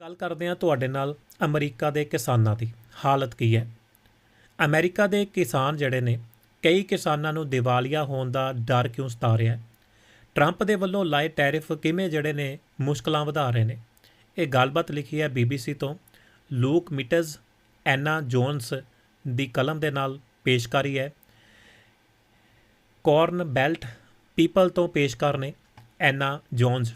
ਗੱਲ ਕਰਦੇ ਹਾਂ ਤੁਹਾਡੇ ਨਾਲ ਅਮਰੀਕਾ ਦੇ ਕਿਸਾਨਾਂ ਦੀ ਹਾਲਤ ਕੀ ਹੈ। ਅਮਰੀਕਾ ਦੇ ਕਿਸਾਨ ਜਿਹੜੇ ਨੇ, ਕਈ ਕਿਸਾਨਾਂ ਨੂੰ ਦਿਵਾਲੀਆ ਹੋਣ ਦਾ ਡਰ ਕਿਉਂ ਸਤਾ ਰਿਹਾ ਹੈ? ਟਰੰਪ ਦੇ ਵੱਲੋਂ ਲਾਏ ਟੈਰਿਫ ਕਿਵੇਂ ਜਿਹੜੇ ਨੇ ਮੁਸ਼ਕਲਾਂ ਵਧਾ ਰਹੇ ਨੇ? ਇਹ ਗੱਲਬਾਤ ਲਿਖੀ ਹੈ BBC ਤੋਂ ਲੂਕ ਮਿਟਜ਼, ਐਨਾ ਜੋਨਸ ਦੀ ਕਲਮ ਦੇ ਨਾਲ ਪੇਸ਼ਕਾਰੀ ਹੈ। ਕੌਰਨ ਬੈਲਟ ਪੀਪਲ ਤੋਂ ਪੇਸ਼ਕਾਰ ਨੇ ਐਨਾ ਜੋਨਸ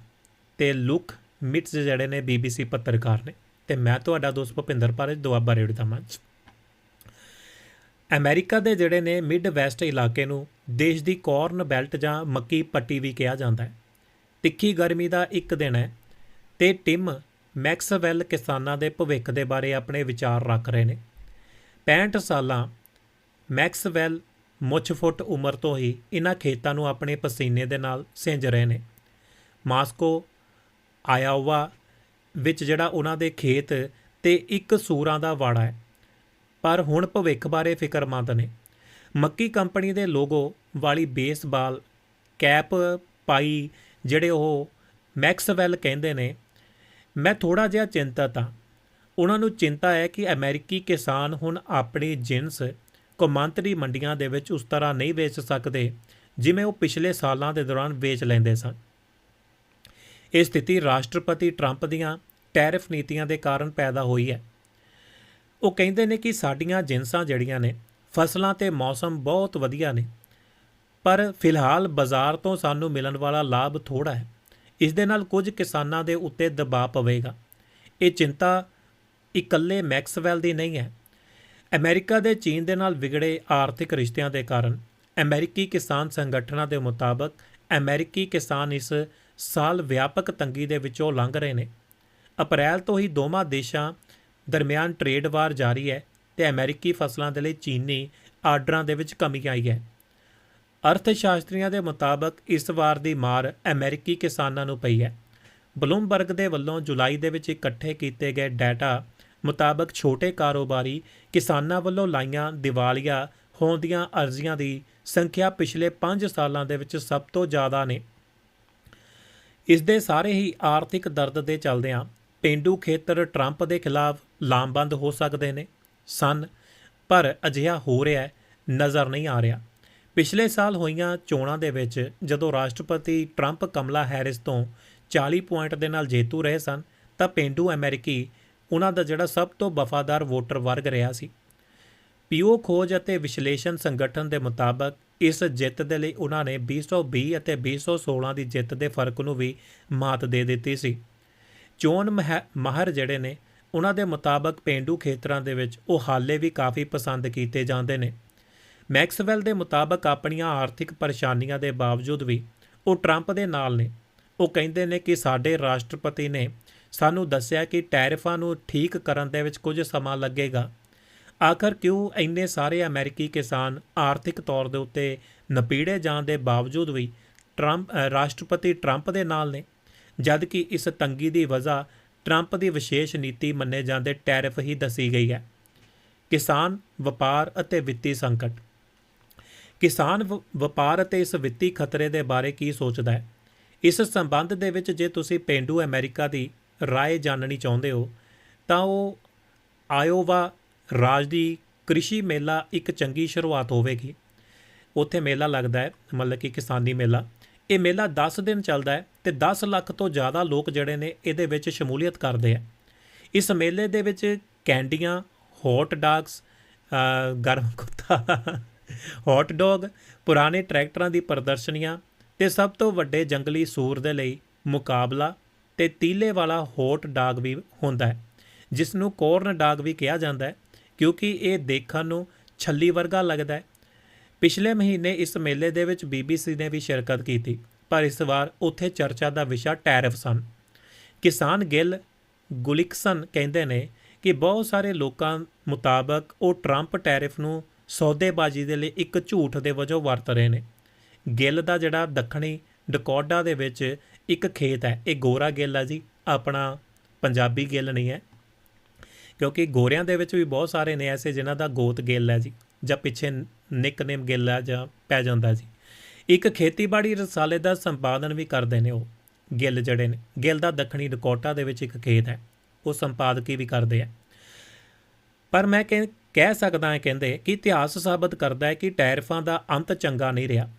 ਤੇ ਲੁਕ ਮਿਟਸ ਜਿਹੜੇ ਨੇ BBC ਪੱਤਰਕਾਰ ਨੇ। ਤੇ ਮੈਂ ਤੁਹਾਡਾ ਦੋਸਤ ਭੁਪਿੰਦਰ ਪਾਰਜ ਦੁਆਬਾ ਰੇਡੀਓ ਦਾ ਮੰਚ। ਅਮਰੀਕਾ ਦੇ ਜਿਹੜੇ ਨੇ ਮਿਡ ਵੈਸਟ ਇਲਾਕੇ ਨੂੰ ਦੇਸ਼ ਦੀ ਕੌਰਨ ਬੈਲਟ ਜਾਂ ਮੱਕੀ ਪੱਟੀ ਵੀ ਕਿਹਾ ਜਾਂਦਾ ਹੈ। ਤਿੱਖੀ ਗਰਮੀ ਦਾ ਇੱਕ ਦਿਨ ਹੈ ਤੇ ਟਿਮ ਮੈਕਸਵੈਲ ਕਿਸਾਨਾਂ ਦੇ ਭਵਿੱਖ ਦੇ ਬਾਰੇ ਆਪਣੇ ਵਿਚਾਰ ਰੱਖ ਰਹੇ ਨੇ। 65 ਸਾਲਾਂ ਮੈਕਸਵੈਲ ਮੁੱਛ ਫੁੱਟ ਉਮਰ ਤੋਂ ਹੀ ਇਹਨਾਂ ਖੇਤਾਂ ਨੂੰ ਆਪਣੇ ਪਸੀਨੇ ਦੇ ਨਾਲ ਸਿੰਜ ਰਹੇ ਨੇ। ਮਾਸਕੋ ਆਇਓਵਾ ਵਿੱਚ ਜਿਹੜਾ ਉਹਨਾਂ ਦੇ ਖੇਤ ਤੇ ਇੱਕ ਸੂਰਾਂ ਦਾ ਵਾੜਾ ਹੈ। ਪਰ ਹੁਣ ਭਵਿੱਖ ਬਾਰੇ ਫਿਕਰਮੰਦ ਨੇ। ਮੱਕੀ ਕੰਪਨੀ ਦੇ ਲੋਗੋ ਵਾਲੀ ਬੇਸਬਾਲ ਕੈਪ ਪਾਈ ਜਿਹੜੇ ਉਹ ਮੈਕਸਵੈਲ ਕਹਿੰਦੇ ਨੇ, ਮੈਂ ਥੋੜਾ ਜਿਹਾ ਚਿੰਤਤ ਹਾਂ। ਉਹਨਾਂ ਨੂੰ ਚਿੰਤਾ ਹੈ ਕਿ ਅਮਰੀਕੀ ਕਿਸਾਨ ਹੁਣ ਆਪਣੀ ਜਿੰਸ ਕੌਮਾਂਤਰੀ ਮੰਡੀਆਂ ਦੇ ਵਿੱਚ ਉਸ ਤਰ੍ਹਾਂ ਨਹੀਂ ਵੇਚ ਸਕਦੇ, ਜਿਵੇਂ ਉਹ ਪਿਛਲੇ ਸਾਲਾਂ ਦੇ ਦੌਰਾਨ ਵੇਚ ਲੈਂਦੇ ਸਨ। ਇਹ ਸਥਿਤੀ ਰਾਸ਼ਟਰਪਤੀ ਟਰੰਪ ਦੀਆਂ ਟੈਰਿਫ ਨੀਤੀਆਂ ਦੇ ਕਾਰਨ ਪੈਦਾ ਹੋਈ ਹੈ। ਉਹ ਕਹਿੰਦੇ ਨੇ ਕਿ ਸਾਡੀਆਂ ਜਿੰਸਾਂ ਜਿਹੜੀਆਂ ਨੇ, ਫਸਲਾਂ ਤੇ ਮੌਸਮ ਬਹੁਤ ਵਧੀਆ ਨੇ, ਪਰ ਫਿਲਹਾਲ ਬਾਜ਼ਾਰ ਤੋਂ ਸਾਨੂੰ ਮਿਲਣ ਵਾਲਾ ਲਾਭ ਥੋੜਾ ਹੈ। ਇਸ ਦੇ ਨਾਲ ਕੁਝ ਕਿਸਾਨਾਂ ਦੇ ਉੱਤੇ ਦਬਾਅ ਪਵੇਗਾ। ਇਹ ਚਿੰਤਾ ਇਕੱਲੇ ਮੈਕਸਵੈਲ ਦੀ ਨਹੀਂ ਹੈ। ਅਮਰੀਕਾ ਦੇ ਚੀਨ ਦੇ ਨਾਲ ਵਿਗੜੇ ਆਰਥਿਕ ਰਿਸ਼ਤਿਆਂ ਦੇ ਕਾਰਨ ਅਮਰੀਕੀ ਕਿਸਾਨ ਸੰਗਠਨਾਂ ਦੇ ਮੁਤਾਬਕ ਅਮਰੀਕੀ ਕਿਸਾਨ ਇਸ ਸਾਲ ਵਿਆਪਕ ਤੰਗੀ ਦੇ ਵਿੱਚੋਂ ਲੰਘ ਰਹੇ ਨੇ। ਅਪ੍ਰੈਲ ਤੋਂ ਹੀ ਦੋਵਾਂ ਦੇਸ਼ਾਂ ਦਰਮਿਆਨ ਟ੍ਰੇਡ ਵਾਰ ਜਾਰੀ ਹੈ ਤੇ ਅਮਰੀਕੀ ਫਸਲਾਂ ਦੇ ਲਈ ਚੀਨੀ ਆਰਡਰਾਂ ਦੇ ਵਿੱਚ ਕਮੀ ਆਈ ਹੈ। ਅਰਥ ਸ਼ਾਸਤਰੀਆਂ ਦੇ ਮੁਤਾਬਕ ਇਸ ਵਾਰ ਦੀ ਮਾਰ ਅਮਰੀਕੀ ਕਿਸਾਨਾਂ ਨੂੰ ਪਈ ਹੈ। ਬਲੂਮਬਰਗ ਦੇ ਵੱਲੋਂ ਜੁਲਾਈ ਦੇ ਵਿੱਚ ਇਕੱਠੇ ਕੀਤੇ ਗਏ ਡਾਟਾ ਮੁਤਾਬਕ ਛੋਟੇ ਕਾਰੋਬਾਰੀ ਕਿਸਾਨਾਂ ਵੱਲੋਂ ਲਾਈਆਂ ਦਿਵਾਲੀਆ ਹੋਣ ਦੀਆਂ ਅਰਜ਼ੀਆਂ ਦੀ ਸੰਖਿਆ ਪਿਛਲੇ 5 ਸਾਲਾਂ ਦੇ ਵਿੱਚ ਸਭ ਤੋਂ ਜ਼ਿਆਦਾ ਨੇ। ਇਸ ਦੇ ਸਾਰੇ ਹੀ ਆਰਥਿਕ ਦਰਦ ਦੇ ਚੱਲਦਿਆਂ ਪਿੰਡੂ ਖੇਤਰ ਟਰੰਪ ਦੇ ਖਿਲਾਫ ਲਾਮਬੰਦ ਹੋ ਸਕਦੇ ਨੇ। ਸਨ, ਪਰ ਅਜਿਹਾ ਹੋ ਰਿਹਾ ਨਜ਼ਰ ਨਹੀਂ ਆ ਰਿਹਾ। ਪਿਛਲੇ ਸਾਲ ਹੋਈਆਂ ਚੋਣਾਂ ਦੇ ਵਿੱਚ ਜਦੋਂ ਰਾਸ਼ਟਰਪਤੀ ਟਰੰਪ ਕਮਲਾ ਹੈਰਿਸ ਤੋਂ 40 ਪੁਆਇੰਟ ਦੇ ਨਾਲ ਜੇਤੂ ਰਹੇ ਸਨ, ਤਾਂ ਪਿੰਡੂ ਅਮਰੀਕੀ ਉਹਨਾਂ ਦਾ ਜਿਹੜਾ ਸਭ ਤੋਂ ਵਫਾਦਾਰ ਵੋਟਰ ਵਰਗ ਰਿਹਾ ਸੀ। ਪੀਓ ਖੋਜ ਅਤੇ ਵਿਸ਼ਲੇਸ਼ਣ ਸੰਗਠਨ ਦੇ ਮੁਤਾਬਕ ਇਸ ਜਿੱਤ ਦੇ ਲਈ ਉਹਨਾਂ ਨੇ 2020 ਅਤੇ 2016 ਦੀ ਜਿੱਤ ਦੇ ਫ਼ਰਕ ਨੂੰ ਵੀ ਮਾਤ ਦੇ ਦਿੱਤੀ ਸੀ। ਚੋਣ ਮਹ- ਮਾਹਰ ਜਿਹੜੇ ਨੇ, ਉਹਨਾਂ ਦੇ ਮੁਤਾਬਕ ਪਿੰਡੂ ਖੇਤਰਾਂ ਦੇ ਵਿੱਚ ਉਹ ਹਾਲੇ ਵੀ ਕਾਫੀ ਪਸੰਦ ਕੀਤੇ ਜਾਂਦੇ ਨੇ। ਮੈਕਸਵੈਲ ਦੇ ਮੁਤਾਬਕ ਆਪਣੀਆਂ ਆਰਥਿਕ ਪਰੇਸ਼ਾਨੀਆਂ ਦੇ ਬਾਵਜੂਦ ਵੀ ਉਹ ਟਰੰਪ ਦੇ ਨਾਲ ਨੇ। ਉਹ ਕਹਿੰਦੇ ਨੇ ਕਿ ਸਾਡੇ ਰਾਸ਼ਟਰਪਤੀ ਨੇ ਸਾਨੂੰ ਦੱਸਿਆ ਕਿ ਟੈਰਿਫਾਂ ਨੂੰ ਠੀਕ ਕਰਨ ਦੇ ਵਿੱਚ ਕੁਝ ਸਮਾਂ ਲੱਗੇਗਾ। ਆਖਰ ਕਿਉਂ ਇੰਨੇ ਸਾਰੇ ਅਮਰੀਕੀ ਕਿਸਾਨ ਆਰਥਿਕ ਤੌਰ ਦੇ ਉੱਤੇ ਨਪੀੜੇ ਜਾਣ ਦੇ ਬਾਵਜੂਦ ਵੀ ਟਰੰਪ ਅ, ਰਾਸ਼ਟਰਪਤੀ ਟਰੰਪ ਦੇ ਨਾਲ ਨੇ ਜਦ ਕਿ ਇਸ ਤੰਗੀ ਦੀ ਵਜ੍ਹਾ ਟਰੰਪ ਦੀ ਵਿਸ਼ੇਸ਼ ਨੀਤੀ ਮੰਨੇ ਜਾਂਦੇ ਟੈਰਿਫ ਹੀ ਦੱਸੀ ਗਈ ਹੈ ਕਿਸਾਨ ਵਪਾਰ ਅਤੇ ਵਿੱਤੀ ਸੰਕਟ ਕਿਸਾਨ ਵ- ਵਪਾਰ ਅਤੇ ਇਸ ਵਿੱਤੀ ਖਤਰੇ ਦੇ ਬਾਰੇ ਕੀ ਸੋਚਦਾ ਹੈ ਇਸ ਸੰਬੰਧ ਦੇ ਵਿੱਚ ਜੇ ਤੁਸੀਂ ਪਿੰਡੂ ਅਮਰੀਕਾ ਦੀ رائے ਜਾਣਨੀ ਚਾਹੁੰਦੇ ਹੋ ਤਾਂ ਉਹ ਆਇਓਵਾ ਰਾਜ ਦੀ ਕ੍ਰਿਸ਼ੀ ਮੇਲਾ ਇੱਕ ਚੰਗੀ ਸ਼ੁਰੂਆਤ ਹੋਵੇਗੀ। ਉੱਥੇ ਮੇਲਾ ਲੱਗਦਾ ਹੈ, ਮਤਲਬ ਕਿ ਕਿਸਾਨੀ ਮੇਲਾ। ਇਹ ਮੇਲਾ 10 ਦਿਨ ਚੱਲਦਾ ਹੈ ਤੇ 10 ਲੱਖ ਤੋਂ ਜ਼ਿਆਦਾ ਲੋਕ ਜਿਹੜੇ ਨੇ ਇਹਦੇ ਵਿੱਚ ਸ਼ਮੂਲੀਅਤ ਕਰਦੇ ਆ। ਇਸ ਮੇਲੇ ਦੇ ਵਿੱਚ ਕੈਂਡੀਆਂ ਹੌਟ ਡਾਗਸ ਗਰਮ ਕੁੱਤਾ ਹੌਟ ਡੌਗ ਪੁਰਾਣੇ ਟਰੈਕਟਰਾਂ ਦੀ ਪ੍ਰਦਰਸ਼ਨੀਆਂ ਤੇ ਸਭ ਤੋਂ ਵੱਡੇ ਜੰਗਲੀ ਸੂਰ ਦੇ ਲਈ ਮੁਕਾਬਲਾ ਤੇ ਤੀਲੇ ਵਾਲਾ ਹੌਟ ਡਾਗ ਵੀ ਹੁੰਦਾ ਹੈ ਜਿਸ ਨੂੰ ਕੋਰਨ ਡਾਗ ਵੀ ਕਿਹਾ ਜਾਂਦਾ ਹੈ। ਕਿਉਂਕਿ ਇਹ ਦੇਖਣ ਨੂੰ ਛੱਲੀ ਵਰਗਾ ਲੱਗਦਾ ਹੈ। ਪਿਛਲੇ ਮਹੀਨੇ ਇਸ ਮੇਲੇ ਦੇ ਵਿੱਚ BBC ਨੇ ਵੀ ਸ਼ਿਰਕਤ ਕੀਤੀ, ਪਰ ਇਸ ਵਾਰ ਉੱਥੇ ਚਰਚਾ ਦਾ ਵਿਸ਼ਾ ਟੈਰਿਫ ਸਨ। ਕਿਸਾਨ ਗਿੱਲ ਗੁਲਿਕਸਨ ਕਹਿੰਦੇ ਨੇ ਕਿ ਬਹੁਤ ਸਾਰੇ ਲੋਕਾਂ ਮੁਤਾਬਕ ਉਹ ਟਰੰਪ ਟੈਰਿਫ ਨੂੰ ਸੌਦੇਬਾਜ਼ੀ ਦੇ ਲਈ ਇੱਕ ਝੂਠ ਦੇ ਵਜੋਂ ਵਰਤ ਰਹੇ ਨੇ। ਗਿੱਲ ਦਾ ਜਿਹੜਾ ਦੱਖਣੀ ਡਕੋਡਾ ਦੇ ਵਿੱਚ ਇੱਕ ਖੇਤ ਹੈ, ਇਹ ਗੋਰਾ ਗਿੱਲ ਹੈ ਜੀ, ਆਪਣਾ ਪੰਜਾਬੀ ਗਿੱਲ ਨਹੀਂ ਹੈ। ਕਿਉਂਕਿ ਗੋਰਿਆਂ ਦੇ ਵਿੱਚ ਵੀ ਬਹੁਤ ਸਾਰੇ ਨੇ ਐਸੇ ਜਿਨ੍ਹਾਂ ਦਾ ਗੋਤ ਗਿੱਲ ਹੈ ਜੀ, ਜਾਂ ਪਿੱਛੇ ਨਿਕਨੇਮ ਗਿੱਲ ਹੈ ਜਾਂ ਪੈ ਜਾਂਦਾ ਜੀ। ਇੱਕ ਖੇਤੀਬਾੜੀ ਰਸਾਲੇ ਦਾ ਸੰਪਾਦਨ ਵੀ ਕਰਦੇ ਨੇ ਉਹ, ਗਿੱਲ ਜਿਹੜੇ ਨੇ। ਗਿੱਲ ਦਾ ਦੱਖਣੀ ਡਕੋਟਾ ਦੇ ਵਿੱਚ ਇੱਕ ਖੇਤ ਹੈ, ਉਹ ਸੰਪਾਦਕੀ ਵੀ ਕਰਦੇ ਆ। ਪਰ ਮੈਂ ਕਹਿ ਸਕਦਾ ਹਾਂ ਕਹਿੰਦੇ ਕਿ ਇਤਿਹਾਸ ਸਾਬਤ ਕਰਦਾ ਹੈ ਕਿ ਟੈਰਫਾਂ ਦਾ ਅੰਤ ਚੰਗਾ ਨਹੀਂ ਰਿਹਾ।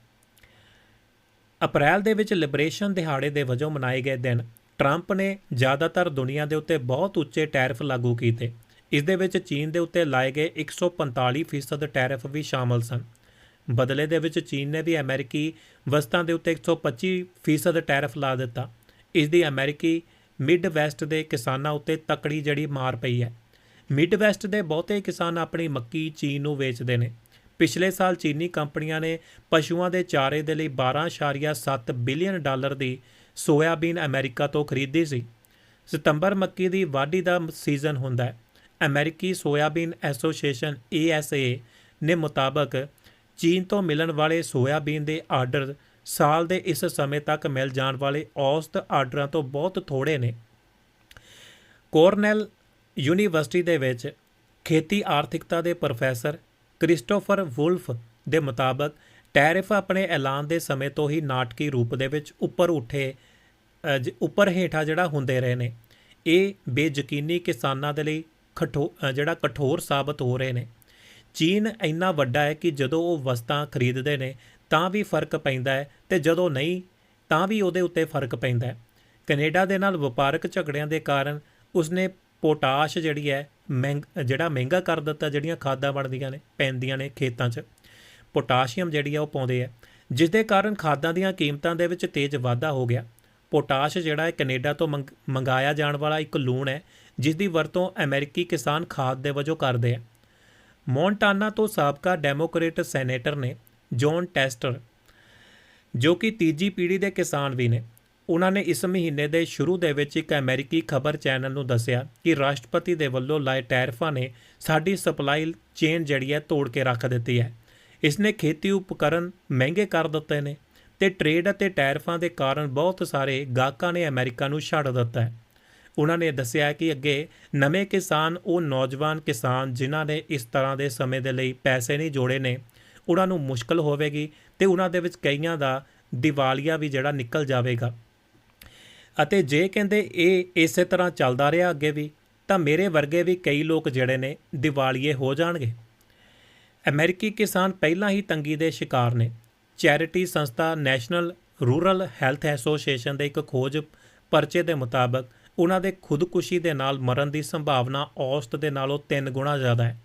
ਅਪ੍ਰੈਲ ਦੇ ਵਿੱਚ ਲਿਬਰੇਸ਼ਨ ਦਿਹਾੜੇ ਦੇ ਵਜੋਂ ਮਨਾਏ ਗਏ ਦਿਨ ਟਰੰਪ ਨੇ ਜ਼ਿਆਦਾਤਰ ਦੁਨੀਆ ਦੇ ਉੱਤੇ ਬਹੁਤ ਉੱਚੇ ਟੈਰਿਫ ਲਾਗੂ ਕੀਤੇ। ਇਸ ਦੇ ਵਿੱਚ ਚੀਨ ਦੇ ਉੱਤੇ ਲਾਏ ਗਏ 145% ਟੈਰਿਫ ਵੀ ਸ਼ਾਮਲ ਸਨ। ਬਦਲੇ ਦੇ ਵਿੱਚ ਚੀਨ ਨੇ ਵੀ ਅਮਰੀਕੀ ਵਸਤਾਂ ਦੇ ਉੱਤੇ 125% ਟੈਰਿਫ ਲਾ ਦਿੱਤਾ। ਇਸ ਦੀ ਅਮਰੀਕੀ ਮਿਡ ਵੈਸਟ ਦੇ ਕਿਸਾਨਾਂ ਉੱਤੇ ਤਕੜੀ ਜਿਹੜੀ ਮਾਰ ਪਈ ਹੈ। ਮਿਡ ਵੈਸਟ ਦੇ ਬਹੁਤੇ ਕਿਸਾਨ ਆਪਣੀ ਮੱਕੀ ਚੀਨ ਨੂੰ ਵੇਚਦੇ ਨੇ। ਪਿਛਲੇ ਸਾਲ ਚੀਨੀ ਕੰਪਨੀਆਂ ਨੇ ਪਸ਼ੂਆਂ ਦੇ ਚਾਰੇ ਦੇ ਲਈ 12.7 ਬਿਲੀਅਨ ਡਾਲਰ ਦੀ ਸੋਇਆਬੀਨ ਅਮਰੀਕਾ ਤੋਂ ਖਰੀਦੀ ਸੀ। ਸਤੰਬਰ ਮੱਕੀ ਦੀ ਵਾਢੀ ਦਾ ਸੀਜ਼ਨ ਹੁੰਦਾ ਹੈ। ਅਮਰੀਕੀ ਸੋਇਆਬੀਨ ਐਸੋਸੀਏਸ਼ਨ ASA ਨੇ ਮੁਤਾਬਕ ਚੀਨ ਤੋਂ ਮਿਲਣ ਵਾਲੇ ਸੋਇਆਬੀਨ ਦੇ ਆਰਡਰ ਸਾਲ ਦੇ ਇਸ ਸਮੇਂ ਤੱਕ ਮਿਲ ਜਾਣ ਵਾਲੇ ਔਸਤ ਆਰਡਰਾਂ ਤੋਂ ਬਹੁਤ ਥੋੜੇ ਨੇ। ਕੋਰਨੈਲ ਯੂਨੀਵਰਸਿਟੀ ਦੇ ਵਿੱਚ ਖੇਤੀ ਆਰਥਿਕਤਾ ਦੇ ਪ੍ਰੋਫੈਸਰ ਕ੍ਰਿਸਟੋਫਰ ਵੁਲਫ ਦੇ ਮੁਤਾਬਕ ਟੈਰਿਫ ਆਪਣੇ ਐਲਾਨ ਦੇ ਸਮੇਂ ਤੋਂ ਹੀ ਨਾਟਕੀ ਰੂਪ ਦੇ ਵਿੱਚ ਉੱਪਰ ਉੱਠੇ ਜ- ਉੱਪਰ ਹੇਠਾਂ ਜਿਹੜਾ ਹੁੰਦੇ ਰਹੇ ਨੇ। ਇਹ ਬੇਯਕੀਨੀ ਕਿਸਾਨਾਂ ਦੇ ਲਈ ਖਠੋ ਜਿਹੜਾ ਕਠੋਰ ਸਾਬਤ ਹੋ ਰਹੇ ਨੇ। ਚੀਨ ਇੰਨਾ ਵੱਡਾ ਹੈ ਕਿ ਜਦੋਂ ਉਹ ਵਸਤਾਂ ਖਰੀਦਦੇ ਨੇ, ਤਾਂ ਵੀ ਫ਼ਰਕ ਪੈਂਦਾ ਹੈ ਤੇ ਜਦੋਂ ਨਹੀਂ, ਤਾਂ ਵੀ ਉਹਦੇ ਉੱਤੇ ਫ਼ਰਕ ਪੈਂਦਾ ਹੈ। ਕੈਨੇਡਾ ਦੇ ਨਾਲ ਵਪਾਰਕ ਝਗੜਿਆਂ ਦੇ ਕਾਰਨ ਉਸਨੇ ਪੋਟਾਸ਼ ਜਿਹੜੀ ਹੈ, ਮਹਿੰਗ, ਜਿਹੜਾ ਮਹਿੰਗਾ ਕਰ ਦਿੱਤਾ, ਜਿਹੜੀਆਂ ਖਾਦਾਂ ਬਣਦੀਆਂ ਨੇ, ਪੈਂਦੀਆਂ ਨੇ ਖੇਤਾਂ 'ਚ। ਪੋਟਾਸ਼ੀਅਮ ਜਿਹੜੀ ਆ ਉਹ ਪਾਉਂਦੇ ਆ। ਜਿਸ ਦੇ ਕਾਰਨ ਖਾਦਾਂ ਦੀਆਂ ਕੀਮਤਾਂ ਦੇ ਵਿੱਚ ਤੇਜ਼ ਵਾਧਾ ਹੋ ਗਿਆ। ਪੋਟਾਸ਼ ਜਿਹੜਾ ਹੈ ਕੈਨੇਡਾ ਤੋਂ ਮੰਗ- ਮੰਗਾਇਆ ਜਾਣ ਵਾਲਾ ਇੱਕ ਲੂਣ ਹੈ, ਜਿਸ ਦੀ ਵਰਤੋਂ ਅਮਰੀਕੀ ਕਿਸਾਨ ਖਾਦ ਦੇ ਵਜੋਂ ਕਰਦੇ ਆ। ਮੌਂਟਾਨਾ ਤੋਂ ਸਾਬਕਾ ਡੈਮੋਕ੍ਰੇਟ ਸੈਨੇਟਰ ਨੇ ਜੌਨ ਟੈਸਟਰ, ਜੋ ਕਿ ਤੀਜੀ ਪੀੜ੍ਹੀ ਦੇ ਕਿਸਾਨ ਵੀ ਨੇ, ਉਹਨਾਂ ਨੇ ਇਸ ਮਹੀਨੇ ਦੇ ਸ਼ੁਰੂ ਦੇ ਵਿੱਚ ਇੱਕ ਅਮਰੀਕੀ ਖਬਰ ਚੈਨਲ ਨੂੰ ਦੱਸਿਆ ਕਿ ਰਾਸ਼ਟਰਪਤੀ ਦੇ ਵੱਲੋਂ ਲਾਏ ਟੈਰਿਫਾਂ ਨੇ ਸਾਡੀ ਸਪਲਾਈ ਚੇਨ ਜਿਹੜੀ ਹੈ ਤੋੜ ਕੇ ਰੱਖ ਦਿੱਤੀ ਹੈ। ਇਸ ਨੇ ਖੇਤੀ ਉਪਕਰਨ ਮਹਿੰਗੇ ਕਰ ਦਿੱਤੇ ਨੇ ਤੇ ਟ੍ਰੇਡ ਅਤੇ ਟੈਰਫਾਂ ਦੇ ਕਾਰਨ ਬਹੁਤ ਸਾਰੇ ਗਾਹਕਾਂ ਨੇ ਅਮਰੀਕਾ ਨੂੰ ਛੱਡ ਦਿੱਤਾ ਹੈ। ਉਹਨਾਂ ਨੇ ਦੱਸਿਆ ਕਿ ਅੱਗੇ ਨਵੇਂ ਕਿਸਾਨ, ਉਹ ਨੌਜਵਾਨ ਕਿਸਾਨ ਜਿਨ੍ਹਾਂ ਨੇ ਇਸ ਤਰ੍ਹਾਂ ਦੇ ਸਮੇਂ ਦੇ ਲਈ ਪੈਸੇ ਨਹੀਂ ਜੋੜੇ ਨੇ, ਉਹਨਾਂ ਨੂੰ ਮੁਸ਼ਕਲ ਹੋਵੇਗੀ ਤੇ ਉਹਨਾਂ ਦੇ ਵਿੱਚ ਕਈਆਂ ਦਾ ਦੀਵਾਲੀਆ ਵੀ ਜਿਹੜਾ ਨਿਕਲ ਜਾਵੇਗਾ। ਅਤੇ ਜੇ ਕਹਿੰਦੇ ਇਹ ਇਸੇ ਤਰ੍ਹਾਂ ਚੱਲਦਾ ਰਿਹਾ ਅੱਗੇ ਵੀ, ਤਾਂ ਮੇਰੇ ਵਰਗੇ ਵੀ ਕਈ ਲੋਕ ਜਿਹੜੇ ਨੇ ਦੀਵਾਲੀਏ ਹੋ ਜਾਣਗੇ। ਅਮਰੀਕੀ ਕਿਸਾਨ ਪਹਿਲਾਂ ਹੀ ਤੰਗੀ ਦੇ ਸ਼ਿਕਾਰ ਨੇ। ਚੈਰਿਟੀ ਸੰਸਥਾ ਨੈਸ਼ਨਲ ਰੂਰਲ ਹੈਲਥ ਐਸੋਸੀਏਸ਼ਨ ਦੇ ਇੱਕ ਖੋਜ ਪਰਚੇ ਦੇ ਮੁਤਾਬਕ ਉਹਨਾਂ ਦੇ ਖੁਦਕੁਸ਼ੀ ਦੇ ਨਾਲ ਮਰਨ ਦੀ ਸੰਭਾਵਨਾ ਔਸਤ ਦੇ ਨਾਲੋਂ 3 ਗੁਣਾ ਜ਼ਿਆਦਾ ਹੈ।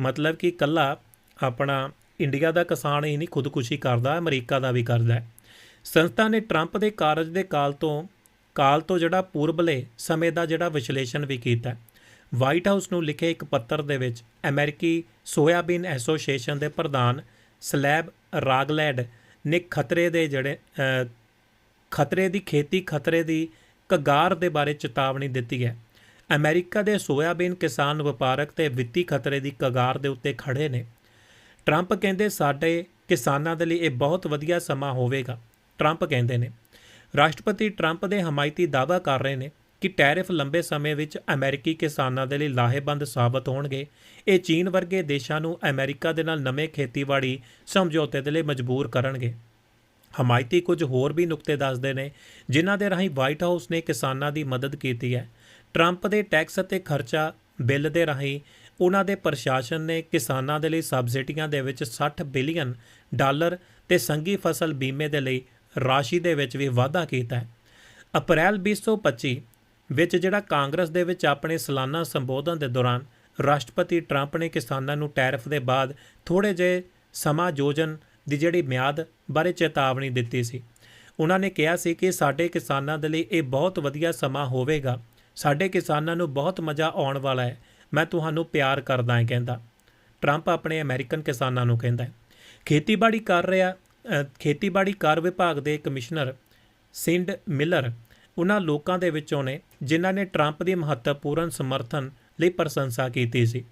ਮਤਲਬ ਕਿ ਕੱਲਾ ਆਪਣਾ ਇੰਡੀਆ ਦਾ ਕਿਸਾਨ ਹੀ ਨਹੀਂ, ਖੁਦਕੁਸ਼ੀ ਕਰਦਾ, ਅਮਰੀਕਾ ਦਾ ਵੀ ਕਰਦਾ ਹੈ। ਸੰਸਥਾ ਨੇ ਟਰੰਪ ਦੇ ਕਾਰਜ ਦੇ ਕਾਲ ਤੋਂ ਕਾਲ ਤੋਂ ਜਿਹੜਾ ਪੂਰਬਲੇ ਸਮੇਂ ਦਾ ਜਿਹੜਾ ਵਿਸ਼ਲੇਸ਼ਣ ਵੀ ਕੀਤਾ ਵਾਈਟ ਹਾਊਸ ਨੂੰ ਲਿਖੇ ਇੱਕ ਪੱਤਰ ਦੇ ਵਿੱਚ ਅਮਰੀਕੀ ਸੋਇਆਬੀਨ ਐਸੋਸੀਏਸ਼ਨ ਦੇ ਪ੍ਰਧਾਨ ਸਲੈਬ ਰਾਗਲੈਡ ਨੇ ਖਤਰੇ ਦੇ ਜਿਹੜੇ ਖਤਰੇ ਦੀ ਖੇਤੀ, ਖਤਰੇ ਦੀ ਕਗਾਰ ਦੇ ਬਾਰੇ ਚੇਤਾਵਨੀ ਦਿੱਤੀ ਹੈ। ਅਮਰੀਕਾ ਦੇ ਸੋਇਆਬੀਨ ਕਿਸਾਨ ਵਪਾਰਕ ਤੇ ਵਿੱਤੀ ਖਤਰੇ ਦੀ ਕਗਾਰ ਦੇ ਉੱਤੇ ਖੜੇ ਨੇ। ਟਰੰਪ ਕਹਿੰਦੇ, ਸਾਡੇ ਕਿਸਾਨਾਂ ਦੇ ਲਈ ਇਹ ਬਹੁਤ ਵਧੀਆ ਸਮਾਂ ਹੋਵੇਗਾ। ਟਰੰਪ ਕਹਿੰਦੇ ਨੇ, ਰਾਸ਼ਟਰਪਤੀ ਟਰੰਪ ਦੇ ਹਮਾਇਤੀ ਦਾਅਵਾ ਕਰ ਰਹੇ ਨੇ। ਕਿ ਟੈਰਿਫ ਲੰਬੇ ਸਮੇਂ ਵਿੱਚ ਅਮਰੀਕੀ ਕਿਸਾਨਾਂ ਦੇ ਲਈ ਲਾਹੇਬੰਦ ਸਾਬਤ ਹੋਣਗੇ। ਇਹ ਚੀਨ ਵਰਗੇ ਦੇਸ਼ਾਂ ਨੂੰ ਅਮਰੀਕਾ ਦੇ ਨਾਲ ਨਵੇਂ ਖੇਤੀਬਾੜੀ ਸਮਝੌਤੇ ਦੇ ਲਈ ਮਜਬੂਰ ਕਰਨਗੇ। ਹਮਾਇਤੀ ਕੁਝ ਹੋਰ ਵੀ ਨੁਕਤੇ ਦੱਸਦੇ ਨੇ, ਜਿਨ੍ਹਾਂ ਦੇ ਰਾਹੀਂ ਵਾਈਟ ਹਾਊਸ ਨੇ ਕਿਸਾਨਾਂ ਦੀ ਮਦਦ ਕੀਤੀ ਹੈ। ਟਰੰਪ ਦੇ ਟੈਕਸ ਅਤੇ ਖਰਚਾ ਬਿੱਲ ਦੇ ਰਾਹੀਂ ਉਹਨਾਂ ਦੇ ਪ੍ਰਸ਼ਾਸਨ ਨੇ ਕਿਸਾਨਾਂ ਦੇ ਲਈ ਸਬਸਿਡੀਆਂ ਦੇ ਵਿੱਚ 60 ਬਿਲੀਅਨ ਡਾਲਰ ਤੇ ਸੰਘੀ ਫਸਲ ਬੀਮੇ ਦੇ ਲਈ ਰਾਸ਼ੀ ਦੇ ਵਿੱਚ ਵੀ ਵਾਧਾ ਕੀਤਾ ਹੈ। ਅਪ੍ਰੈਲ 2025 ਵਿੱਚ ਜਿਹੜਾ ਕਾਂਗਰਸ ਦੇ ਵਿੱਚ ਆਪਣੇ ਸਾਲਾਨਾ ਸੰਬੋਧਨ ਦੇ ਦੌਰਾਨ ਰਾਸ਼ਟਰਪਤੀ ਟਰੰਪ ਨੇ ਕਿਸਾਨਾਂ ਨੂੰ ਟੈਰਿਫ ਦੇ ਬਾਅਦ ਥੋੜੇ ਜਿਹੇ ਸਮਾਂ ਯੋਜਨ ਦੀ ਜਿਹੜੀ ਮਿਆਦ ਬਾਰੇ ਚੇਤਾਵਨੀ ਦਿੱਤੀ ਸੀ। ਉਹਨਾਂ ਨੇ ਕਿਹਾ ਸੀ ਕਿ ਸਾਡੇ ਕਿਸਾਨਾਂ ਦੇ ਲਈ ਇਹ ਬਹੁਤ ਵਧੀਆ ਸਮਾਂ ਹੋਵੇਗਾ। ਸਾਡੇ ਕਿਸਾਨਾਂ ਨੂੰ ਬਹੁਤ ਮਜ਼ਾ ਆਉਣ ਵਾਲਾ ਹੈ। ਮੈਂ ਤੁਹਾਨੂੰ ਪਿਆਰ ਕਰਦਾ ਹਾਂ, ਕਹਿੰਦਾ। ਟਰੰਪ ਆਪਣੇ ਅਮਰੀਕਨ ਕਿਸਾਨਾਂ ਨੂੰ ਕਹਿੰਦਾ ਹੈ। ਖੇਤੀਬਾੜੀ ਕਰ ਰਿਹਾ ਖੇਤੀਬਾੜੀ ਕਰ ਵਿਭਾਗ ਦੇ ਕਮਿਸ਼ਨਰ ਸਿੰਡ ਮਿਲਰ ਉਹਨਾਂ ਲੋਕਾਂ ਦੇ ਵਿੱਚੋਂ ਨੇ ਜਿਨ੍ਹਾਂ ਨੇ ਟਰੰਪ ਦੀ ਮਹੱਤਵਪੂਰਨ ਸਮਰਥਨ ਲਈ ਪ੍ਰਸ਼ੰਸਾ ਕੀਤੀ ਸੀ।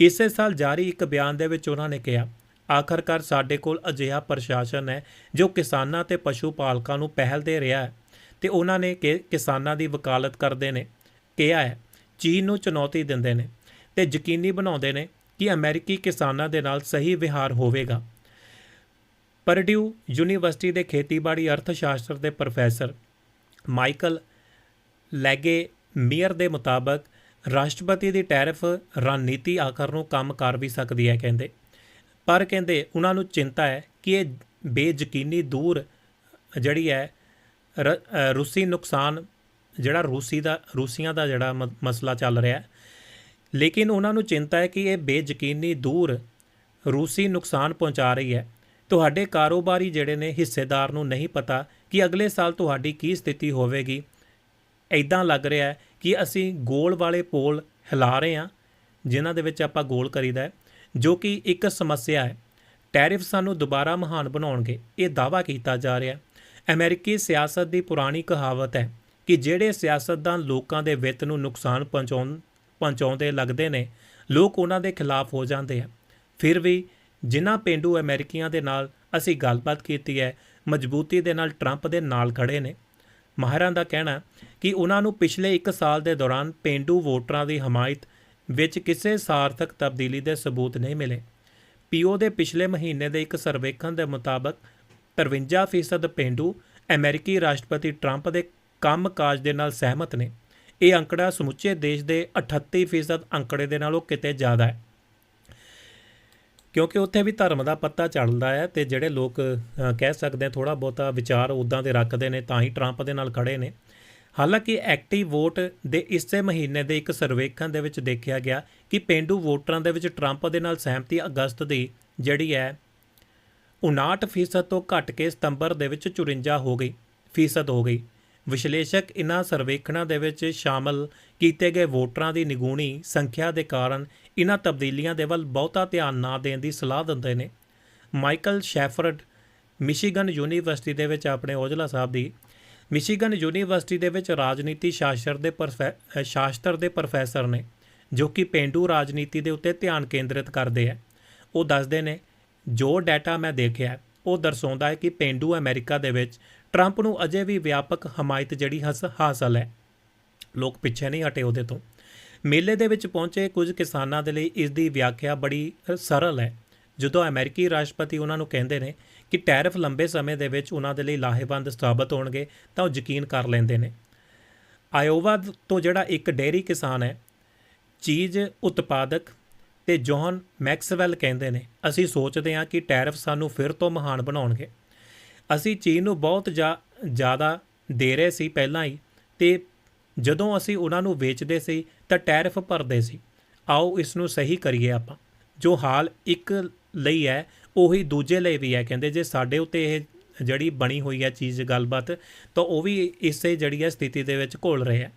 ਇਸੇ ਸਾਲ ਜਾਰੀ ਇੱਕ ਬਿਆਨ ਦੇ ਵਿੱਚ ਉਹਨਾਂ ਨੇ ਕਿਹਾ, ਆਖਰਕਾਰ ਸਾਡੇ ਕੋਲ ਅਜਿਹਾ ਪ੍ਰਸ਼ਾਸਨ ਹੈ ਜੋ ਕਿਸਾਨਾਂ ਤੇ ਪਸ਼ੂ ਪਾਲਕਾਂ ਨੂੰ ਪਹਿਲ ਦੇ ਰਿਹਾ ਹੈ ਤੇ ਉਹਨਾਂ ਨੇ ਕਿ, ਕਿਸਾਨਾਂ ਦੀ ਵਕਾਲਤ ਕਰਦੇ ਨੇ। ਕਿਹਾ ਹੈ, ਚੀਨ ਨੂੰ ਚੁਣੌਤੀ ਦਿੰਦੇ ਨੇ ਤੇ ਯਕੀਨੀ ਬਣਾਉਂਦੇ ਨੇ ਕਿ ਅਮਰੀਕੀ ਕਿਸਾਨਾਂ ਦੇ ਨਾਲ ਸਹੀ ਵਿਹਾਰ ਹੋਵੇਗਾ। ਪਰਡਿਊ ਯੂਨੀਵਰਸਿਟੀ ਦੇ ਖੇਤੀਬਾੜੀ ਅਰਥਸ਼ਾਸਤਰ ਦੇ ਪ੍ਰੋਫੈਸਰ ਮਾਈਕਲ ਲੈਗੇ ਮੇਅਰ ਦੇ ਮੁਤਾਬਕ ਰਾਸ਼ਟਰਪਤੀ ਦੀ ਟੈਰਿਫ ਰਣਨੀਤੀ ਆਖਰ ਨੂੰ ਕੰਮ ਕਰ ਵੀ ਸਕਦੀ ਹੈ ਕਹਿੰਦੇ। ਪਰ ਕਹਿੰਦੇ ਉਹਨਾਂ ਨੂੰ ਚਿੰਤਾ ਹੈ ਕਿ ਇਹ ਬੇਯਕੀਨੀ ਦੂਰ ਜਿਹੜੀ ਹੈ ਰ- ਰੂਸੀ ਨੁਕਸਾਨ ਜਿਹੜਾ ਰੂਸੀ ਦਾ, ਰੂਸੀਆਂ ਦਾ ਜਿਹੜਾ ਮ- ਮਸਲਾ ਚੱਲ ਰਿਹਾ ਹੈ। ਲੇਕਿਨ ਉਹਨਾਂ ਨੂੰ ਚਿੰਤਾ ਹੈ ਕਿ ਇਹ ਬੇਯਕੀਨੀ ਦੂਰ ਰੂਸੀ ਨੁਕਸਾਨ ਪਹੁੰਚਾ ਰਹੀ ਹੈ। ਤੁਹਾਡੇ ਕਾਰੋਬਾਰੀ ਜਿਹੜੇ ਨੇ ਹਿੱਸੇਦਾਰ ਨੂੰ ਨਹੀਂ ਪਤਾ ਕਿ ਅਗਲੇ ਸਾਲ ਤੁਹਾਡੀ ਕੀ ਸਥਿਤੀ ਹੋਵੇਗੀ? ਐਦਾਂ ਲੱਗ ਰਿਹਾ ਹੈ ਕਿ ਅਸੀਂ ਗੋਲ ਵਾਲੇ ਪੋਲ ਹਿਲਾ ਰਹੇ ਹਾਂ, ਜਿਨ੍ਹਾਂ ਦੇ ਵਿੱਚ ਆਪਾਂ ਗੋਲ ਕਰੀਦਾ ਹੈ, ਜੋ ਕਿ ਇੱਕ ਸਮੱਸਿਆ ਹੈ। ਟੈਰਿਫ ਸਾਨੂੰ ਦੁਬਾਰਾ ਮਹਾਨ ਬਣਾਉਣਗੇ, ਇਹ ਦਾਵਾ ਕੀਤਾ ਜਾ ਰਿਹਾ ਹੈ। ਅਮਰੀਕੀ ਸਿਆਸਤ ਦੀ ਪੁਰਾਣੀ ਕਹਾਵਤ ਹੈ ਕਿ ਜਿਹੜੇ ਸਿਆਸਤਦਾਨ ਲੋਕਾਂ ਦੇ ਵਿੱਤ ਨੂੰ ਨੁਕਸਾਨ ਪਹੁੰਚਾਉਣ, ਪਹੁੰਚਾਉਂਦੇ ਲੱਗਦੇ ਨੇ, ਲੋਕ ਉਹਨਾਂ ਦੇ ਖਿਲਾਫ ਹੋ ਜਾਂਦੇ ਆ। ਫਿਰ ਵੀ ਜਿਨ੍ਹਾਂ ਪਿੰਡੂ ਅਮਰੀਕੀਆਂ ਦੇ ਨਾਲ ਅਸੀਂ ਗੱਲਬਾਤ ਕੀਤੀ ਹੈ ਮਜ਼ਬੂਤੀ ਦੇ ਨਾਲ ਟਰੰਪ ਦੇ ਨਾਲ ਖੜੇ ਨੇ। ਮਾਹਰਾਂ ਦਾ ਕਹਿਣਾ ਕਿ ਉਹਨਾਂ ਨੂੰ ਪਿਛਲੇ 1 ਸਾਲ ਦੇ ਦੌਰਾਨ ਪਿੰਡੂ ਵੋਟਰਾਂ ਦੀ ਹਮਾਇਤ ਵਿੱਚ ਕਿਸੇ ਸਾਰਥਕ ਤਬਦੀਲੀ ਦੇ ਸਬੂਤ ਨਹੀਂ ਮਿਲੇ। ਪੀਓ ਦੇ ਪਿਛਲੇ ਮਹੀਨੇ ਦੇ ਇੱਕ ਸਰਵੇਖਣ ਦੇ ਮੁਤਾਬਕ 53% ਪਿੰਡੂ ਅਮਰੀਕੀ ਰਾਸ਼ਟਰਪਤੀ ਟਰੰਪ ਦੇ ਕੰਮਕਾਜ ਦੇ ਨਾਲ ਸਹਿਮਤ ਨੇ। ਇਹ ਅੰਕੜਾ ਸਮੁੱਚੇ ਦੇਸ਼ ਦੇ 38% ਅੰਕੜੇ ਦੇ ਨਾਲੋਂ ਕਿਤੇ ਜ਼ਿਆਦਾ ਹੈ। ਕਿਉਂਕਿ ਉੱਥੇ ਵੀ ਧਰਮ ਦਾ ਪੱਤਾ ਚੱਲਦਾ ਹੈ ਤੇ ਜਿਹੜੇ ਲੋਕ ਕਹਿ ਸਕਦੇ ਆ ਥੋੜਾ ਬਹੁਤਾ ਵਿਚਾਰ ਉਦਾਂ ਦੇ ਰੱਖਦੇ ਨੇ, ਤਾਂ ਹੀ ਟਰੰਪ ਦੇ ਨਾਲ ਖੜੇ ਨੇ। ਹਾਲਾਂਕਿ ਐਕਟਿਵ ਵੋਟ ਦੇ ਇਸੇ ਮਹੀਨੇ ਦੇ ਇੱਕ ਸਰਵੇਖਣ ਦੇ ਵਿੱਚ ਦੇਖਿਆ ਗਿਆ ਕਿ ਪਿੰਡੂ ਵੋਟਰਾਂ ਦੇ ਵਿੱਚ ਟਰੰਪ ਦੇ ਨਾਲ ਸਹਿਮਤੀ ਅਗਸਤ ਦੀ ਜਿਹੜੀ ਹੈ 59% ਤੋਂ ਘਟ ਕੇ ਸਤੰਬਰ ਦੇ ਵਿੱਚ 54 ਹੋ ਗਈ, ਫੀਸਦ ਹੋ ਗਈ। ਵਿਸ਼ਲੇਸ਼ਕ ਇਨ੍ਹਾਂ ਸਰਵੇਖਣਾਂ ਦੇ ਵਿੱਚ ਸ਼ਾਮਲ ਕੀਤੇ ਗਏ ਵੋਟਰਾਂ ਦੀ ਨਿਗੂਣੀ ਸੰਖਿਆ ਦੇ ਕਾਰਨ ਇਨ੍ਹਾਂ ਤਬਦੀਲੀਆਂ ਦੇ ਵੱਲ ਬਹੁਤਾ ਧਿਆਨ ਨਾ ਦੇਣ ਦੀ ਸਲਾਹ ਦਿੰਦੇ ਨੇ। ਮਾਈਕਲ ਸ਼ੈਫਰਡ, ਮਿਸ਼ੀਗਨ ਯੂਨੀਵਰਸਿਟੀ ਦੇ ਵਿੱਚ ਆਪਣੇ ਔਜਲਾ ਸਾਹਿਬ ਦੀ, ਮਿਸ਼ੀਗਨ ਯੂਨੀਵਰਸਿਟੀ ਦੇ ਵਿੱਚ ਰਾਜਨੀਤੀ ਸ਼ਾਸਤਰ ਦੇ ਪ੍ਰੋਫੈ- ਸ਼ਾਸਤਰ ਦੇ ਪ੍ਰੋਫੈਸਰ ਨੇ, ਜੋ ਕਿ ਪਿੰਡੂ ਰਾਜਨੀਤੀ ਦੇ ਉੱਤੇ ਧਿਆਨ ਕੇਂਦਰਿਤ ਕਰਦੇ ਆ ਉਹ ਦੱਸਦੇ ਨੇ, ਜੋ ਡਾਟਾ ਮੈਂ ਦੇਖਿਆ, ਉਹ ਦਰਸਾਉਂਦਾ ਹੈ ਕਿ ਪਿੰਡੂ ਅਮਰੀਕਾ ਦੇ ਵਿੱਚ ਟਰੰਪ ਨੂੰ ਅਜੇ ਵੀ ਵਿਆਪਕ ਹਮਾਇਤ ਜਿਹੜੀ ਹਸ- ਹਾਸਲ ਹੈ। ਲੋਕ ਪਿੱਛੇ ਨਹੀਂ ਹਟੇ ਉਹਦੇ ਤੋਂ। ਮੇਲੇ ਦੇ ਵਿੱਚ ਪਹੁੰਚੇ ਕੁਝ ਕਿਸਾਨਾਂ ਦੇ ਲਈ ਇਸ ਦੀ ਵਿਆਖਿਆ ਬੜੀ ਸਰਲ ਹੈ। ਜਦੋਂ ਅਮਰੀਕੀ ਰਾਸ਼ਟਰਪਤੀ ਉਹਨਾਂ ਨੂੰ ਕਹਿੰਦੇ ਨੇ ਕਿ ਟੈਰਿਫ ਲੰਬੇ ਸਮੇਂ ਦੇ ਵਿੱਚ ਉਹਨਾਂ ਦੇ ਲਈ ਲਾਹੇਵੰਦ ਸਾਬਤ ਹੋਣਗੇ, ਤਾਂ ਉਹ ਯਕੀਨ ਕਰ ਲੈਂਦੇ ਨੇ। ਆਇਓਵਾ ਤੋਂ ਜਿਹੜਾ ਇੱਕ ਡੇਅਰੀ ਕਿਸਾਨ ਹੈ, ਚੀਜ਼ ਉਤਪਾਦਕ ਤੇ ਜੌਹਨ ਮੈਕਸਵੈਲ ਕਹਿੰਦੇ ਨੇ, ਅਸੀਂ ਸੋਚਦੇ ਹਾਂ ਕਿ ਟੈਰਿਫ ਸਾਨੂੰ ਫਿਰ ਤੋਂ ਮਹਾਨ ਬਣਾਉਣਗੇ। ਅਸੀਂ ਚੀਨ ਨੂੰ ਬਹੁਤ ਜ਼ਿਆਦਾ ਦੇ ਰਹੇ ਸੀ ਪਹਿਲਾਂ ਹੀ ਤੇ ਜਦੋਂ ਅਸੀਂ ਉਹਨਾਂ ਨੂੰ ਵੇਚਦੇ ਸੀ ਤਾਂ ਟੈਰਿਫ ਭਰਦੇ ਸੀ। ਆਓ ਇਸ ਨੂੰ ਸਹੀ ਕਰੀਏ ਆਪਾਂ। ਜੋ ਹਾਲ ਇੱਕ ਲਈ ਹੈ, ਉਹੀ ਦੂਜੇ ਲਈ ਵੀ ਹੈ, ਕਹਿੰਦੇ ਜੇ ਸਾਡੇ ਉੱਤੇ ਇਹ ਜਿਹੜੀ ਬਣੀ ਹੋਈ ਹੈ ਚੀਜ਼ ਗੱਲਬਾਤ, ਤਾਂ ਉਹ ਵੀ ਇਸੇ ਜਿਹੜੀ ਹੈ ਸਥਿਤੀ ਦੇ ਵਿੱਚ ਘੋਲ ਰਹੇ ਹੈ।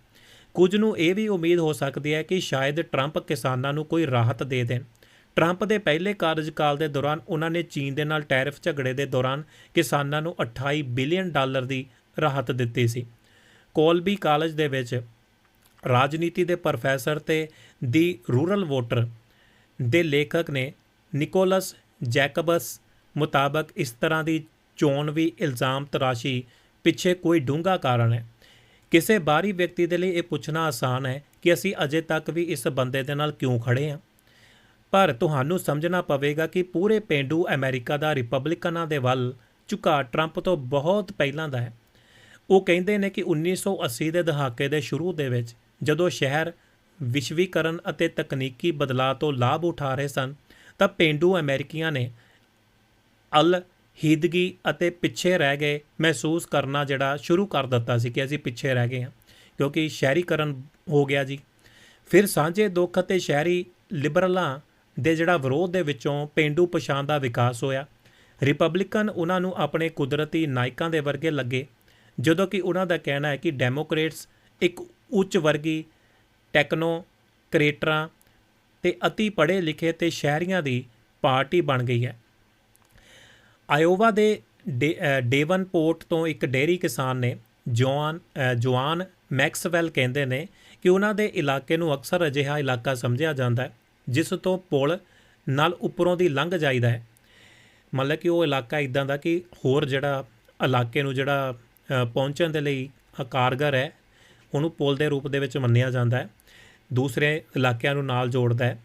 ਕੁਝ ਨੂੰ ਇਹ ਵੀ ਉਮੀਦ ਹੋ ਸਕਦੀ ਹੈ ਕਿ ਸ਼ਾਇਦ ਟਰੰਪ ਕਿਸਾਨਾਂ ਨੂੰ ਕੋਈ ਰਾਹਤ ਦੇ ਦੇਣ। ਟਰੰਪ ਦੇ ਪਹਿਲੇ ਕਾਰਜਕਾਲ ਦੇ ਦੌਰਾਨ ਉਹਨਾਂ ਨੇ ਚੀਨ ਦੇ ਨਾਲ ਟੈਰਿਫ ਝਗੜੇ ਦੇ ਦੌਰਾਨ ਕਿਸਾਨਾਂ ਨੂੰ 28 ਬਿਲੀਅਨ ਡਾਲਰ ਦੀ ਰਾਹਤ ਦਿੱਤੀ ਸੀ। ਕੋਲਬੀ ਕਾਲਜ ਦੇ ਵਿੱਚ ਰਾਜਨੀਤੀ ਦੇ ਪ੍ਰੋਫੈਸਰ ਤੇ ਦੀ ਰੂਰਲ ਵੋਟਰ ਦੇ ਲੇਖਕ ਨੇ ਨਿਕੋਲਸ ਜੈਕਬਸ ਮੁਤਾਬਕ ਇਸ ਤਰ੍ਹਾਂ ਦੀ ਚੋਣ ਵੀ ਇਲਜ਼ਾਮ ਤਰਾਸ਼ੀ ਪਿੱਛੇ ਕੋਈ ਡੂੰਘਾ ਕਾਰਨ ਹੈ। ਕਿਸੇ ਬਾਹਰੀ ਵਿਅਕਤੀ ਦੇ ਲਈ ਇਹ ਪੁੱਛਣਾ ਆਸਾਨ ਹੈ ਕਿ ਅਸੀਂ ਅਜੇ ਤੱਕ ਵੀ ਇਸ ਬੰਦੇ ਦੇ ਨਾਲ ਕਿਉਂ ਖੜੇ ਹਾਂ। ਪਰ ਤੁਹਾਨੂੰ ਸਮਝਣਾ ਪਵੇਗਾ ਕਿ ਪੂਰੇ ਪੇਂਡੂ ਅਮਰੀਕਾ ਦਾ ਰਿਪਬਲਿਕਨਾਂ ਦੇ ਵੱਲ ਝੁਕਾਅ ਟਰੰਪ ਤੋਂ ਬਹੁਤ ਪਹਿਲਾਂ ਦਾ ਹੈ। ਉਹ ਕਹਿੰਦੇ ਨੇ ਕਿ 1980 ਦੇ ਦਹਾਕੇ ਦੇ ਸ਼ੁਰੂ ਦੇ ਵਿੱਚ ਜਦੋਂ ਸ਼ਹਿਰ ਵਿਸ਼ਵੀਕਰਨ ਅਤੇ ਤਕਨੀਕੀ ਬਦਲਾਅ ਤੋਂ ਲਾਭ ਉਠਾ ਰਹੇ ਸਨ, ਤਾਂ ਪੇਂਡੂ ਅਮਰੀਕੀਆਂ ਨੇ ਅਲ ਹੀਦਗੀ ਅਤੇ ਪਿੱਛੇ ਰਹਿ ਗਏ ਮਹਿਸੂਸ ਕਰਨਾ ਜਿਹੜਾ ਸ਼ੁਰੂ ਕਰ ਦਿੱਤਾ ਸੀ ਕਿ ਅਸੀਂ ਪਿੱਛੇ ਰਹਿ ਗਏ ਹਾਂ, ਕਿਉਂਕਿ ਸ਼ਹਿਰੀਕਰਨ ਹੋ ਗਿਆ ਜੀ। ਫਿਰ ਸਾਂਝੇ ਦੁੱਖ ਅਤੇ ਸ਼ਹਿਰੀ ਲਿਬਰਲਾਂ ਦੇ ਜਿਹੜਾ ਵਿਰੋਧ ਦੇ ਵਿੱਚੋਂ ਪਿੰਡੂ ਪਛਾਣ ਦਾ ਵਿਕਾਸ ਹੋਇਆ। ਰਿਪਬਲਿਕਨ ਉਹਨਾਂ ਨੂੰ ਆਪਣੇ ਕੁਦਰਤੀ ਨਾਇਕਾਂ ਦੇ ਵਰਗੇ ਲੱਗੇ ਜਦੋਂ ਕਿ ਉਹਨਾਂ ਦਾ ਕਹਿਣਾ ਹੈ ਕਿ ਡੈਮੋਕ੍ਰੇਟਸ ਇੱਕ ਉੱਚ ਵਰਗੀ ਟੈਕਨੋ ਕ੍ਰੇਟਰਾਂ ਤੇ ਅਤੀ ਪੜ੍ਹੇ ਲਿਖੇ ਤੇ ਸ਼ਹਿਰੀਆਂ ਦੀ ਪਾਰਟੀ ਬਣ ਗਈ ਹੈ। ਆਇਓਵਾ ਦੇ ਡੇ- ਅ, ਡੇਵਨਪੋਰਟ ਤੋਂ ਇੱਕ ਡੇਅਰੀ ਕਿਸਾਨ ਨੇ ਜੋਆਨ ਅ, ਜੋਆਨ ਮੈਕਸਵੈਲ ਕਹਿੰਦੇ ਨੇ ਕਿ ਉਹਨਾਂ ਦੇ ਇਲਾਕੇ ਨੂੰ ਅਕਸਰ ਅਜਿਹਾ ਇਲਾਕਾ ਸਮਝਿਆ ਜਾਂਦਾ ਹੈ। ਜਿਸ ਤੋਂ ਪੁਲ ਨਾਲ ਉੱਪਰੋਂ ਦੀ ਲੰਘ ਜਾਈਦਾ ਹੈ। ਮਤਲਬ ਕਿ ਉਹ ਇਲਾਕਾ ਇਦਾਂ ਦਾ ਕਿ ਹੋਰ ਜਿਹੜਾ ਇਲਾਕੇ ਨੂੰ ਜਿਹੜਾ ਪਹੁੰਚਣ ਦੇ ਲਈ ਅ, ਕਾਰਗਰ ਹੈ ਉਹਨੂੰ ਪੁਲ ਦੇ ਰੂਪ ਦੇ ਵਿੱਚ ਮੰਨਿਆ ਜਾਂਦਾ ਹੈ। ਦੂਸਰੇ ਇਲਾਕਿਆਂ ਨੂੰ ਨਾਲ ਜੋੜਦਾ ਹੈ।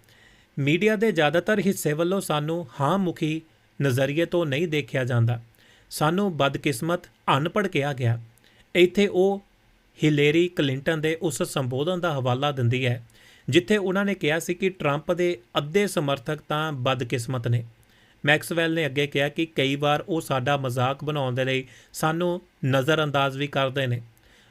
ਮੀਡੀਆ ਦੇ ਜ਼ਿਆਦਾਤਰ ਹਿੱਸੇ ਵੱਲੋਂ ਸਾਨੂੰ ਹਾਂ ਮੁਖੀ ਨਜ਼ਰੀਏ ਤੋਂ ਨਹੀਂ ਦੇਖਿਆ ਜਾਂਦਾ। ਸਾਨੂੰ ਬਦਕਿਸਮਤ ਅਨਪੜ੍ਹ ਕਿਹਾ ਗਿਆ। ਇੱਥੇ ਉਹ ਹਿਲੇਰੀ ਕਲਿੰਟਨ ਦੇ ਉਸ ਸੰਬੋਧਨ ਦਾ ਹਵਾਲਾ ਦਿੰਦੀ ਹੈ। ਜਿੱਥੇ ਉਹਨਾਂ ਨੇ ਕਿਹਾ ਸੀ ਕਿ ਟਰੰਪ ਦੇ ਅੱਧੇ ਸਮਰਥਕ ਤਾਂ ਬਦਕਿਸਮਤ ਨੇ। ਮੈਕਸਵੈਲ ਨੇ ਅੱਗੇ ਕਿਹਾ ਕਿ ਕਈ ਵਾਰ ਉਹ ਸਾਡਾ ਮਜ਼ਾਕ ਬਣਾਉਣ ਦੇ ਲਈ ਸਾਨੂੰ ਨਜ਼ਰਅੰਦਾਜ਼ ਵੀ ਕਰਦੇ ਨੇ।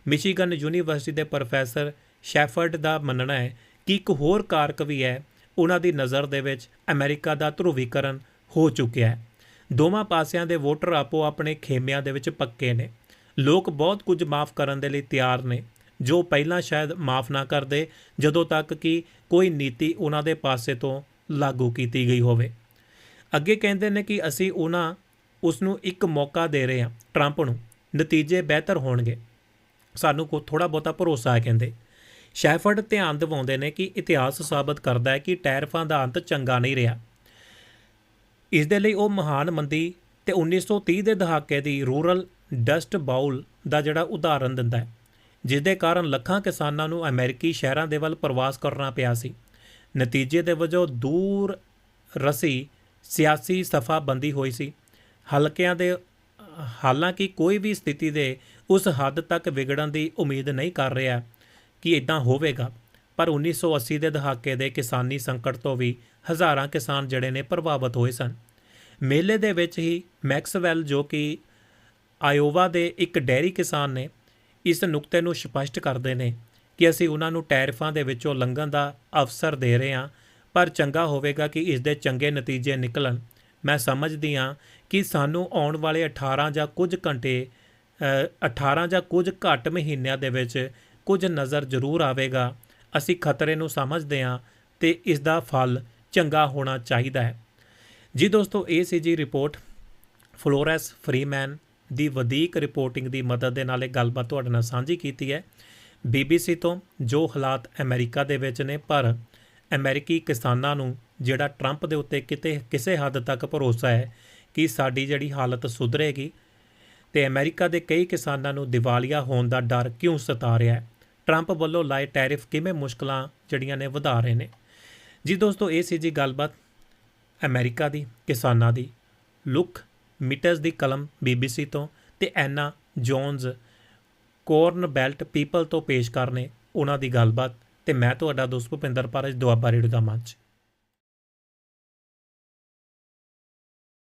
ਮਿਸ਼ੀਗਨ ਯੂਨੀਵਰਸਿਟੀ ਦੇ ਪ੍ਰੋਫੈਸਰ ਸ਼ੈਫਰਡ ਦਾ ਮੰਨਣਾ ਹੈ ਕਿ ਇੱਕ ਹੋਰ ਕਾਰਕ ਵੀ ਹੈ, ਉਹਨਾਂ ਦੀ ਨਜ਼ਰ ਦੇ ਵਿੱਚ ਅਮਰੀਕਾ ਦਾ ਧਰੁਵੀਕਰਨ ਹੋ ਚੁੱਕਿਆ ਹੈ। ਦੋਵਾਂ ਪਾਸਿਆਂ ਦੇ ਵੋਟਰ ਆਪੋ ਆਪਣੇ ਖੇਮਿਆਂ ਦੇ ਵਿੱਚ ਪੱਕੇ ਨੇ। ਲੋਕ ਬਹੁਤ ਕੁਝ ਮਾਫ ਕਰਨ ਦੇ ਲਈ ਤਿਆਰ ਨੇ। ਜੋ ਪਹਿਲਾਂ ਸ਼ਾਇਦ ਮਾਫ ਨਾ ਕਰਦੇ, ਜਦੋਂ ਤੱਕ ਕਿ ਕੋਈ ਨੀਤੀ ਉਹਨਾਂ ਦੇ ਪਾਸੇ ਤੋਂ ਲਾਗੂ ਕੀਤੀ ਗਈ ਹੋਵੇ। ਅੱਗੇ ਕਹਿੰਦੇ ਨੇ ਕਿ ਅਸੀਂ ਉਹਨਾਂ ਉਸ ਨੂੰ ਇੱਕ ਮੌਕਾ ਦੇ ਰਹੇ ਹਾਂ, ਟਰੰਪ ਨੂੰ। ਨਤੀਜੇ ਬਿਹਤਰ ਹੋਣਗੇ। ਸਾਨੂੰ ਕੋ ਥੋੜਾ ਬਹੁਤਾ ਭਰੋਸਾ ਹੈ, ਕਹਿੰਦੇ। ਸ਼ੈਫਰਡ ਧਿਆਨ ਦਿਵਾਉਂਦੇ ਨੇ ਕਿ ਇਤਿਹਾਸ ਸਾਬਤ ਕਰਦਾ ਹੈ ਕਿ ਟੈਰਫਾਂ ਦਾ ਅੰਤ ਚੰਗਾ ਨਹੀਂ ਰਿਹਾ। ਇਸ ਦੇ ਲਈ ਉਹ ਮਹਾਨ ਮੰਦੀ ਤੇ 1930 ਦੇ ਦਹਾਕੇ ਦੀ ਰੂਰਲ ਡਸਟ ਬਾਉਲ ਦਾ ਜਿਹੜਾ ਉਦਾਹਰਨ ਦਿੰਦਾ ਹੈ। ਜਿਸ ਦੇ ਕਾਰਨ ਲੱਖਾਂ ਕਿਸਾਨਾਂ ਨੂੰ ਅਮਰੀਕੀ ਸ਼ਹਿਰਾਂ ਦੇ ਵੱਲ ਪ੍ਰਵਾਸ ਕਰਨਾ ਪਿਆ ਸੀ। ਨਤੀਜੇ ਦੇ ਵਜੋਂ ਦੂਰ ਰਸੀ ਸਿਆਸੀ ਸਫਾਬੰਦੀ ਹੋਈ ਸੀ। ਹਲਕਿਆਂ ਦੇ, ਹਾਲਾਂਕਿ ਕੋਈ ਵੀ ਸਥਿਤੀ ਦੇ ਉਸ ਹੱਦ ਤੱਕ ਵਿਗੜਨ ਦੀ ਉਮੀਦ ਨਹੀਂ ਕਰ ਰਿਹਾ ਕਿ ਇਦਾਂ ਹੋਵੇਗਾ। ਪਰ 1980 ਦੇ ਦਹਾਕੇ ਦੇ ਕਿਸਾਨੀ ਸੰਕਟ ਤੋਂ ਵੀ ਹਜ਼ਾਰਾਂ ਕਿਸਾਨ ਜਿਹੜੇ ਨੇ ਪ੍ਰਭਾਵਿਤ ਹੋਏ ਸਨ। ਮੇਲੇ ਦੇ ਵਿੱਚ ਹੀ ਮੈਕਸਵੈਲ ਜੋ ਕਿ ਆਇਓਵਾ ਦੇ ਇੱਕ ਡੈਰੀ ਕਿਸਾਨ ਨੇ ਇਸ ਨੁਕਤੇ ਨੂੰ ਸਪਸ਼ਟ ਕਰਦੇ ਨੇ ਕਿ ਅਸੀਂ ਉਹਨਾਂ ਨੂੰ ਟੈਰਿਫਾਂ ਦੇ ਵਿੱਚੋਂ ਲੰਘਣ ਦਾ ਅਵਸਰ ਦੇ ਰਹੇ ਹਾਂ ਪਰ ਚੰਗਾ ਹੋਵੇਗਾ ਕਿ ਇਸ ਦੇ ਚੰਗੇ ਨਤੀਜੇ ਨਿਕਲਣ। ਮੈਂ ਸਮਝਦੀ ਹਾਂ ਕਿ ਸਾਨੂੰ ਆਉਣ ਵਾਲੇ 18 ਜਾਂ ਕੁਝ ਘੰਟੇ ਅ, 18 ਜਾਂ ਕੁਝ ਘੱਟ ਮਹੀਨਿਆਂ ਦੇ ਵਿੱਚ ਕੁਝ ਨਜ਼ਰ ਜ਼ਰੂਰ ਆਵੇਗਾ। ਅਸੀਂ ਖਤਰੇ ਨੂੰ ਸਮਝਦੇ ਹਾਂ ਤੇ ਇਸ ਦਾ ਫਲ ਚੰਗਾ ਹੋਣਾ ਚਾਹੀਦਾ ਹੈ। ਜੀ ਦੋਸਤੋ ਇਹ ਸੀ ਜੀ ਰਿਪੋਰਟ ਫਲੋਰੈਸ ਫਰੀਮੈਨ ਦੀ ਵਧੀਕ ਰਿਪੋਰਟਿੰਗ ਦੀ ਮਦਦ ਦੇ ਨਾਲ ਇਹ ਗੱਲਬਾਤ ਤੁਹਾਡੇ ਨਾਲ ਸਾਂਝੀ ਕੀਤੀ ਹੈ। BBC ਤੋਂ ਜੋ ਹਾਲਾਤ ਅਮਰੀਕਾ ਦੇ ਵਿੱਚ ਨੇ, ਪਰ ਅਮਰੀਕੀ ਕਿਸਾਨਾਂ ਨੂੰ ਜਿਹੜਾ ਟਰੰਪ ਦੇ ਉੱਤੇ ਕਿਤੇ, ਕਿਸੇ ਹੱਦ ਤੱਕ ਭਰੋਸਾ ਹੈ ਕਿ ਸਾਡੀ ਜਿਹੜੀ ਹਾਲਤ ਸੁਧਰੇਗੀ ਤੇ ਅਮਰੀਕਾ ਦੇ ਕਈ ਕਿਸਾਨਾਂ ਨੂੰ ਦਿਵਾਲੀਆ ਹੋਣ ਦਾ ਡਰ ਕਿਉਂ ਸਤਾ ਰਿਹਾ ਹੈ? ਟਰੰਪ ਵੱਲੋਂ ਲਾਏ ਟੈਰਿਫ ਕਿਵੇਂ ਮੁਸ਼ਕਲਾਂ ਜਿਹੜੀਆਂ ਨੇ ਵਧਾ ਰਹੇ ਨੇ? ਜੀ ਦੋਸਤੋ, ਇਹ ਸੀ ਜੀ ਗੱਲਬਾਤ ਅਮਰੀਕਾ ਦੀ, ਕਿਸਾਨਾਂ ਦੀ। ਲੁੱਕ ਮੀਟਰਸ ਦੀ ਕਲਮ BBC ਤੋਂ ਤੇ ਐਨਾ ਜੋਨਸ ਕੋਰਨਬੈਲਟ ਪੀਪਲ ਤੋਂ ਪੇਸ਼ ਕਰਨੇ ਉਹਨਾਂ ਦੀ ਗੱਲਬਾਤ ਤੇ ਮੈਂ ਤੁਹਾਡਾ ਦੋਸਤ ਭੁਪਿੰਦਰ ਪਾਰਜ ਦੁਆਬਾ ਰੇਡੀਓ ਦਾ ਮੰਚ।